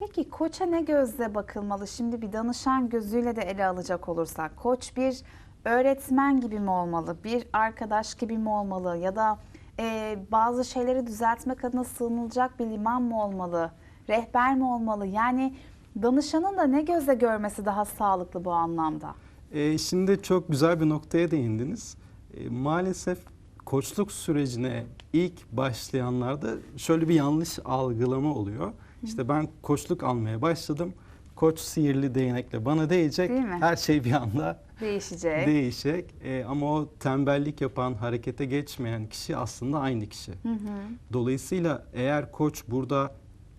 Peki koça ne gözle bakılmalı? Şimdi bir danışan gözüyle de ele alacak olursak koç bir öğretmen gibi mi olmalı? Bir arkadaş gibi mi olmalı? Ya da e, bazı şeyleri düzeltmek adına sığınılacak bir liman mı olmalı? Rehber mi olmalı? Yani danışanın da ne gözle görmesi daha sağlıklı bu anlamda? E, şimdi çok güzel bir noktaya değindiniz. E, maalesef koçluk sürecine ilk başlayanlarda şöyle bir yanlış algılama oluyor. İşte ben koçluk almaya başladım. Koç sihirli değnekle bana değecek. Değil mi? Her şey bir anda Değişecek. değişecek. E, ama o tembellik yapan, harekete geçmeyen kişi aslında aynı kişi. Hı hı. Dolayısıyla eğer koç burada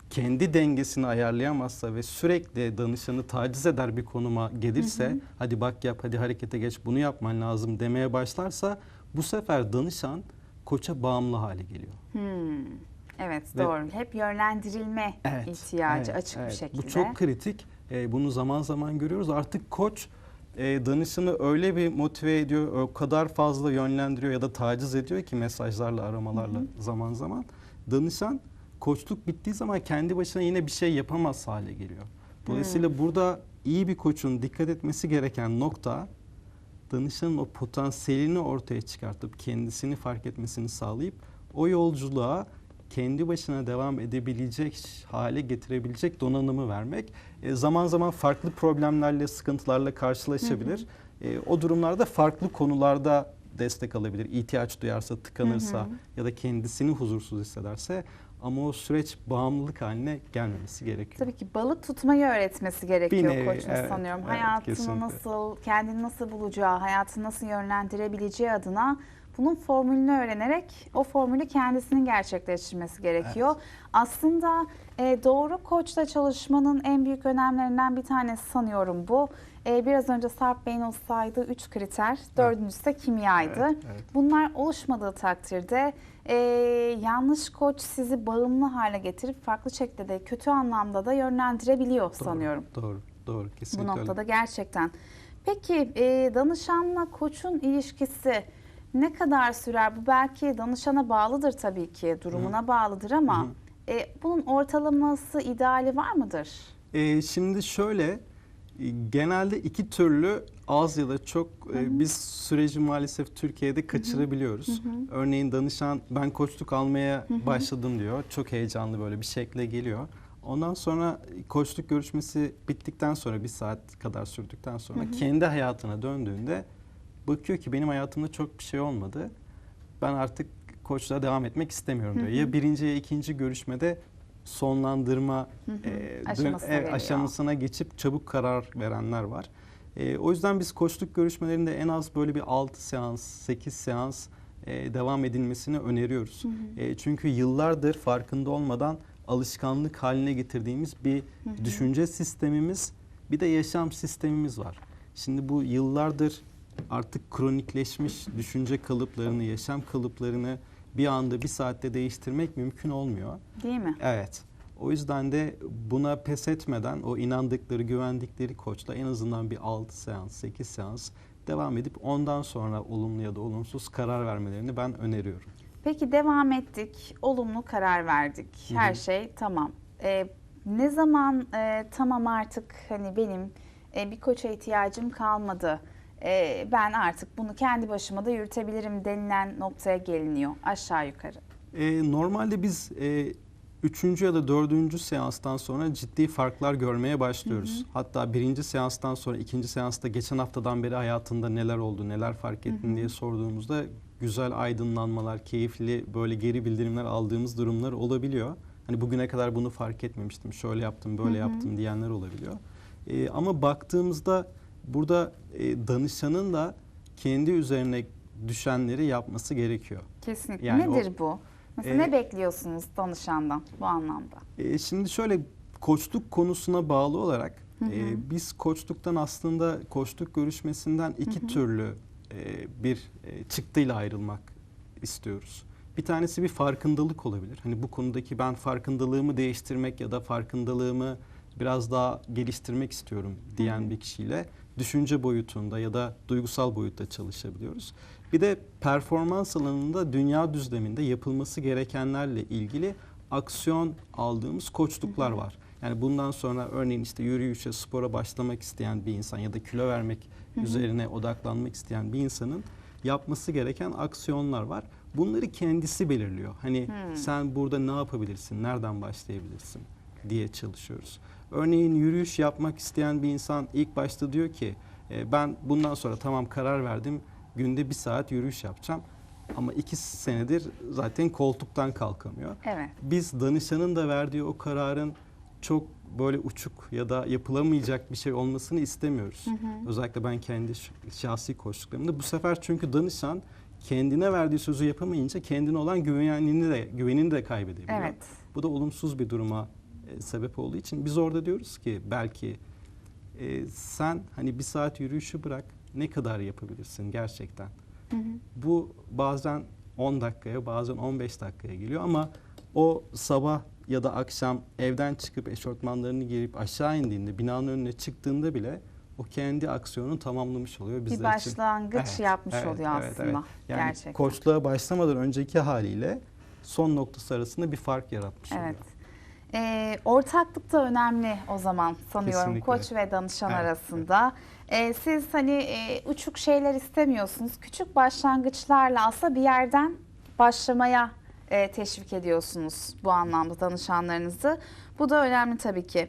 kendi dengesini ayarlayamazsa ve sürekli danışanı taciz eder bir konuma gelirse hadi bak yap hadi harekete geç bunu yapman lazım demeye başlarsa bu sefer danışan koça bağımlı hale geliyor. Hmm. Evet Ve- doğru. Hep yönlendirilme ihtiyacı evet, açık bir evet. şekilde. Bu çok kritik. Ee, bunu zaman zaman görüyoruz. Artık koç e, danışanı öyle bir motive ediyor, o kadar fazla yönlendiriyor ya da taciz ediyor ki mesajlarla, aramalarla zaman zaman. Danışan koçluk bittiği zaman kendi başına yine bir şey yapamaz hale geliyor. Dolayısıyla burada iyi bir koçun dikkat etmesi gereken nokta danışanın o potansiyelini ortaya çıkartıp kendisini fark etmesini sağlayıp o yolculuğa kendi başına devam edebilecek hale getirebilecek donanımı vermek. E, zaman zaman farklı problemlerle, sıkıntılarla karşılaşabilir. E, o durumlarda farklı konularda destek alabilir. İhtiyaç duyarsa, tıkanırsa ya da kendisini huzursuz hissederse ama o süreç bağımlılık haline gelmemesi gerekiyor. Tabii ki balık tutmayı öğretmesi gerekiyor nevi, evet, sanıyorum. evet, hayatını kesinlikle. nasıl, kendini nasıl bulacağı, hayatını nasıl yönlendirebileceği adına bunun formülünü öğrenerek o formülü kendisinin gerçekleştirmesi gerekiyor. Aslında e, doğru koçla çalışmanın en büyük önemlerinden bir tanesi sanıyorum bu. E, biraz önce Sarp Bey'in o saydığı üç kriter, dördüncüsü de kimyaydı. Evet, evet. Bunlar oluşmadığı takdirde e, yanlış koç sizi bağımlı hale getirip farklı şekilde de kötü anlamda da yönlendirebiliyor sanıyorum. Doğru, doğru. Bu Kesinlikle öyle. noktada gerçekten. Peki e, danışanla koçun ilişkisi ne kadar sürer? Bu belki danışana bağlıdır tabii ki, durumuna bağlıdır ama e, bunun ortalaması, ideali var mıdır? Ee, şimdi şöyle e, genelde iki türlü az ya da çok e, biz süreci maalesef Türkiye'de kaçırabiliyoruz. Örneğin danışan ben koçluk almaya başladım diyor. Çok heyecanlı böyle bir şekle geliyor. Ondan sonra koçluk görüşmesi bittikten sonra bir saat kadar sürdükten sonra kendi hayatına döndüğünde bakıyor ki benim hayatımda çok bir şey olmadı. Ben artık koçluğa devam etmek istemiyorum diyor. Ya birinci ya ikinci görüşmede sonlandırma e, dön- Aşamasına evet, geliyor. aşamasına geçip çabuk karar verenler var. E, o yüzden biz koçluk görüşmelerinde en az böyle bir 6 seans, 8 seans e, devam edilmesini öneriyoruz. E, çünkü yıllardır farkında olmadan alışkanlık haline getirdiğimiz bir düşünce sistemimiz, bir de yaşam sistemimiz var. Şimdi bu yıllardır artık kronikleşmiş düşünce kalıplarını, yaşam kalıplarını bir anda bir saatte değiştirmek mümkün olmuyor. Değil mi? Evet. O yüzden de buna pes etmeden o inandıkları, güvendikleri koçla en azından bir 6 seans, 8 seans devam edip ondan sonra olumlu ya da olumsuz karar vermelerini ben öneriyorum. Peki devam ettik, olumlu karar verdik. Her şey tamam. E, ne zaman e, tamam artık hani benim e, bir koça ihtiyacım kalmadı. E, ben artık bunu kendi başıma da yürütebilirim denilen noktaya geliniyor aşağı yukarı. Ee, normalde biz e, üçüncü ya da dördüncü seanstan sonra ciddi farklar görmeye başlıyoruz. Hatta birinci seanstan sonra ikinci seansta geçen haftadan beri hayatında neler oldu, neler fark ettin diye sorduğumuzda güzel aydınlanmalar, keyifli böyle geri bildirimler aldığımız durumlar olabiliyor. Hani bugüne kadar bunu fark etmemiştim, şöyle yaptım, böyle yaptım diyenler olabiliyor. Ee, ama baktığımızda burada e, danışanın da kendi üzerine düşenleri yapması gerekiyor. Kesinlikle. Yani Nedir o- bu? Mesela E, ne bekliyorsunuz danışandan bu anlamda? E, şimdi şöyle koçluk konusuna bağlı olarak e, biz koçluktan aslında koçluk görüşmesinden iki türlü e, bir e, çıktıyla ayrılmak istiyoruz. Bir tanesi bir farkındalık olabilir. Hani bu konudaki ben farkındalığımı değiştirmek ya da farkındalığımı biraz daha geliştirmek istiyorum diyen bir kişiyle düşünce boyutunda ya da duygusal boyutta çalışabiliyoruz. Bir de performans alanında dünya düzleminde yapılması gerekenlerle ilgili aksiyon aldığımız koçluklar var. Yani bundan sonra örneğin işte yürüyüşe, spora başlamak isteyen bir insan ya da kilo vermek üzerine odaklanmak isteyen bir insanın yapması gereken aksiyonlar var. Bunları kendisi belirliyor. Hani sen burada ne yapabilirsin, nereden başlayabilirsin diye çalışıyoruz. Örneğin yürüyüş yapmak isteyen bir insan ilk başta diyor ki "E, ben bundan sonra tamam karar verdim günde bir saat yürüyüş yapacağım. Ama iki senedir zaten koltuktan kalkamıyor. Evet. Biz danışanın da verdiği o kararın çok böyle uçuk ya da yapılamayacak bir şey olmasını istemiyoruz. Özellikle ben kendi şahsi koçluklarımda. Bu sefer çünkü danışan kendine verdiği sözü yapamayınca kendine olan güvenini de güvenini de kaybedebiliyor. Evet. Bu da olumsuz bir duruma e, sebep olduğu için biz orada diyoruz ki belki e, sen hani bir saat yürüyüşü bırak ne kadar yapabilirsin gerçekten. Bu bazen 10 dakikaya bazen 15 dakikaya geliyor ama o sabah ya da akşam evden çıkıp eşortmanlarını giyip aşağı indiğinde binanın önüne çıktığında bile o kendi aksiyonunu tamamlamış oluyor bizler Bir için. başlangıç Evet, yapmış evet, oluyor evet, aslında. evet. Yani Gerçekten. koçluğa başlamadan önceki haliyle son noktası arasında bir fark yaratmış Evet. oluyor. Ee, ortaklık da önemli o zaman sanıyorum Kesinlikle. koç ve danışan Evet, arasında. Ee, siz hani e, uçuk şeyler istemiyorsunuz. Küçük başlangıçlarla aslında bir yerden başlamaya e, teşvik ediyorsunuz bu anlamda danışanlarınızı. Bu da önemli tabii ki.